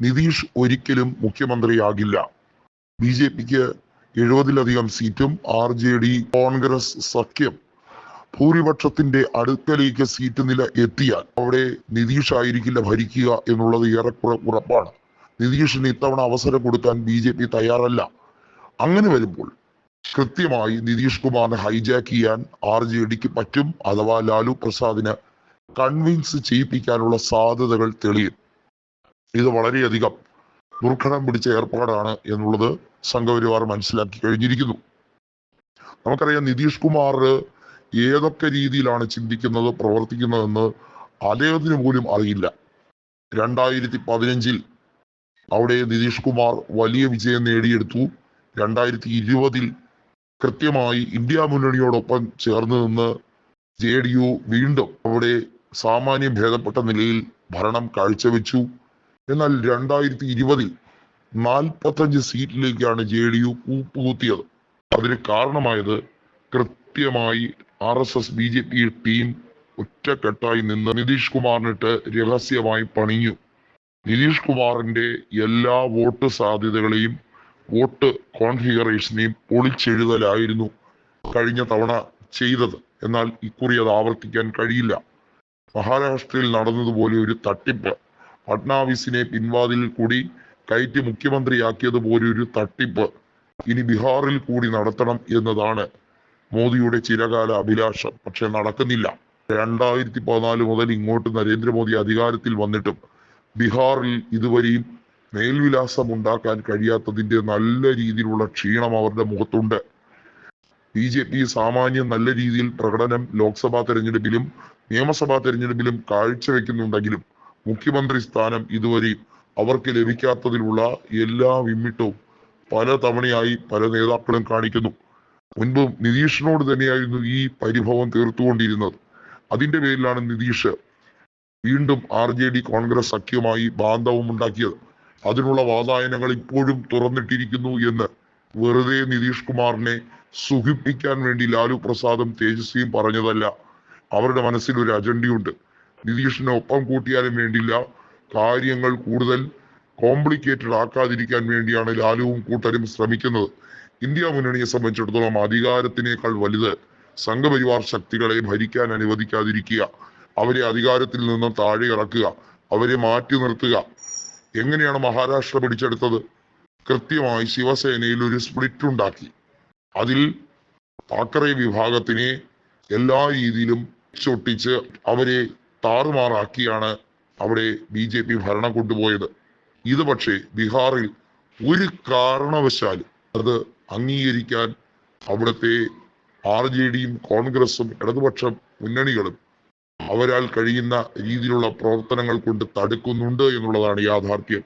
നിതീഷ് ഒരിക്കലും മുഖ്യമന്ത്രിയാകില്ല. B J പിക്ക് എഴുപതിലധികം സീറ്റും R J D Congress സഖ്യം. ഭൂരിപക്ഷത്തിന്റെ അടുക്കലേക്ക് സീറ്റ് നില എത്തിയാൽ അവിടെ നിതീഷ് ആയിരിക്കില്ല ഭരിക്കുക എന്നുള്ളത് ഏറെക്കുറെ ഉറപ്പാണ്. നിതീഷിന് ഇത്തവണ അവസരം കൊടുക്കാൻ ബി ജെ പി തയ്യാറല്ല. അങ്ങനെ വരുമ്പോൾ കൃത്യമായി നിതീഷ് കുമാറിനെ ഹൈജാക്ക് ചെയ്യാൻ ആർ ജെ ഡിക്ക് പറ്റും അഥവാ ലാലു പ്രസാദിന് കൺവിൻസ് ചെയ്യിപ്പിക്കാനുള്ള സാധ്യതകൾ തെളിയും. ഇത് വളരെയധികം ദുർഘടം പിടിച്ച ഏർപ്പാടാണ് എന്നുള്ളത് സംഘപരിവാർ മനസ്സിലാക്കി കഴിഞ്ഞിരിക്കുന്നു. നമുക്കറിയാം നിതീഷ് കുമാർ ഏതൊക്കെ രീതിയിലാണ് ചിന്തിക്കുന്നത് പ്രവർത്തിക്കുന്നതെന്ന് അദ്ദേഹത്തിന് പോലും അറിയില്ല. രണ്ടായിരത്തി പതിനഞ്ചിൽ അവിടെ നിതീഷ് കുമാർ വലിയ വിജയം നേടിയെടുത്തു. രണ്ടായിരത്തി ഇരുപതിൽ കൃത്യമായി ഇന്ത്യ മുന്നണിയോടൊപ്പം ചേർന്ന് നിന്ന് ജെ ഡി യു വീണ്ടും അവിടെ സാമാന്യം ഭേദപ്പെട്ട നിലയിൽ ഭരണം കാഴ്ചവെച്ചു. എന്നാൽ രണ്ടായിരത്തി ഇരുപതിൽ നാൽപ്പത്തഞ്ച് സീറ്റിലേക്കാണ് ജെ ഡി യു കൂപ്പുകുത്തിയത് അതിന് കാരണമായത് കൃത്യമായി R S S B J P team ഒറ്റക്കെട്ടായി നിന്ന് നിതീഷ് കുമാറിനിട്ട് രഹസ്യമായി പണിഞ്ഞു. നിതീഷ് കുമാറിന്റെ എല്ലാ വോട്ട് സാധ്യതകളെയും വോട്ട് കോൺഫിഗറേഷനെയും പൊളിച്ചെഴുതലായിരുന്നു കഴിഞ്ഞ തവണ ചെയ്തത്. എന്നാൽ ഇക്കുറി അത് ആവർത്തിക്കാൻ കഴിയില്ല. മഹാരാഷ്ട്രയിൽ നടന്നതുപോലെ ഒരു തട്ടിപ്പ് ഫട്നാവിസിനെ പിൻവാതിലിൽ കൂടി കയറ്റി മുഖ്യമന്ത്രിയാക്കിയത് പോലൊരു തട്ടിപ്പ്. ഇനി ബീഹാറിൽ കൂടി നടത്തണം എന്നതാണ് മോദിയുടെ ചിരകാല അഭിലാഷം. പക്ഷെ നടക്കുന്നില്ല. രണ്ടായിരത്തി പതിനാല് മുതൽ ഇങ്ങോട്ട് നരേന്ദ്രമോദി അധികാരത്തിൽ വന്നിട്ടും ബീഹാറിൽ ഇതുവരെയും മേൽവിലാസം ഉണ്ടാക്കാൻ കഴിയാത്തതിന്റെ നല്ല രീതിയിലുള്ള ക്ഷീണം അവരുടെ മുഖത്തുണ്ട്. ബി ജെ പി സാമാന്യം നല്ല രീതിയിൽ പ്രകടനം ലോക്സഭാ തെരഞ്ഞെടുപ്പിലും നിയമസഭാ തെരഞ്ഞെടുപ്പിലും കാഴ്ചവെക്കുന്നുണ്ടെങ്കിലും മുഖ്യമന്ത്രി സ്ഥാനം ഇതുവരെ അവർക്ക് ലഭിക്കാത്തതിലുള്ള എല്ലാ വിമ്മിട്ടവും പല തവണയായി പല നേതാക്കളും കാണിക്കുന്നു. മുൻപ് നിതീഷിനോട് തന്നെയായിരുന്നു ഈ പരിഭവം തീർത്തുകൊണ്ടിരുന്നത്. അതിന്റെ പേരിലാണ് നിതീഷ് വീണ്ടും ആർ ജെ ഡി കോൺഗ്രസ് സഖ്യമായി ബാന്ധവം ഉണ്ടാക്കിയത്. അതിനുള്ള വാതായനങ്ങൾ ഇപ്പോഴും തുറന്നിട്ടിരിക്കുന്നു എന്ന് വെറുതെ നിതീഷ് കുമാറിനെ സുഖിപ്പിക്കാൻ വേണ്ടി ലാലു പ്രസാദും തേജസ്വിയും പറഞ്ഞതല്ല. അവരുടെ മനസ്സിൽ ഒരു അജണ്ടയുണ്ട്. നിതീഷിനെ ഒപ്പം കൂട്ടിയാലും വേണ്ടില്ല. കാര്യങ്ങൾ കൂടുതൽ കോംപ്ലിക്കേറ്റഡ് ആക്കാതിരിക്കാൻ വേണ്ടിയാണ് ലാലുവും കൂട്ടരും ശ്രമിക്കുന്നത്. ഇന്ത്യ മുന്നണിയെ സംബന്ധിച്ചിടത്തോളം അധികാരത്തിനേക്കാൾ വലുത് സംഘപരിവാർ ശക്തികളെ ഭരിക്കാൻ അനുവദിക്കാതിരിക്കുക. അവരെ അധികാരത്തിൽ നിന്നും താഴെ ഇറക്കുക. അവരെ മാറ്റി നിർത്തുക. എങ്ങനെയാണ് മഹാരാഷ്ട്ര പിടിച്ചെടുത്തത്? കൃത്യമായി ശിവസേനയിൽ ഒരു സ്പ്ലിറ്റ് ഉണ്ടാക്കി. അതിൽ താക്കറെ വിഭാഗത്തിനെ എല്ലാ രീതിയിലും ചൊട്ടിച്ച് അവരെ താറുമാറാക്കിയാണ് അവിടെ ബി ജെ പി ഭരണം കൊണ്ടുപോയത്. ഇത് പക്ഷേ ബീഹാറിൽ ഒരു കാരണവശാലും അത് അംഗീകരിക്കാൻ അവിടുത്തെ ആർ ജെ ഡിയും കോൺഗ്രസും ഇടതുപക്ഷ മുന്നണികളും അവരാൽ കഴിയുന്ന രീതിയിലുള്ള പ്രവർത്തനങ്ങൾ കൊണ്ട് തടുക്കുന്നുണ്ട് എന്നുള്ളതാണ് യാഥാർത്ഥ്യം.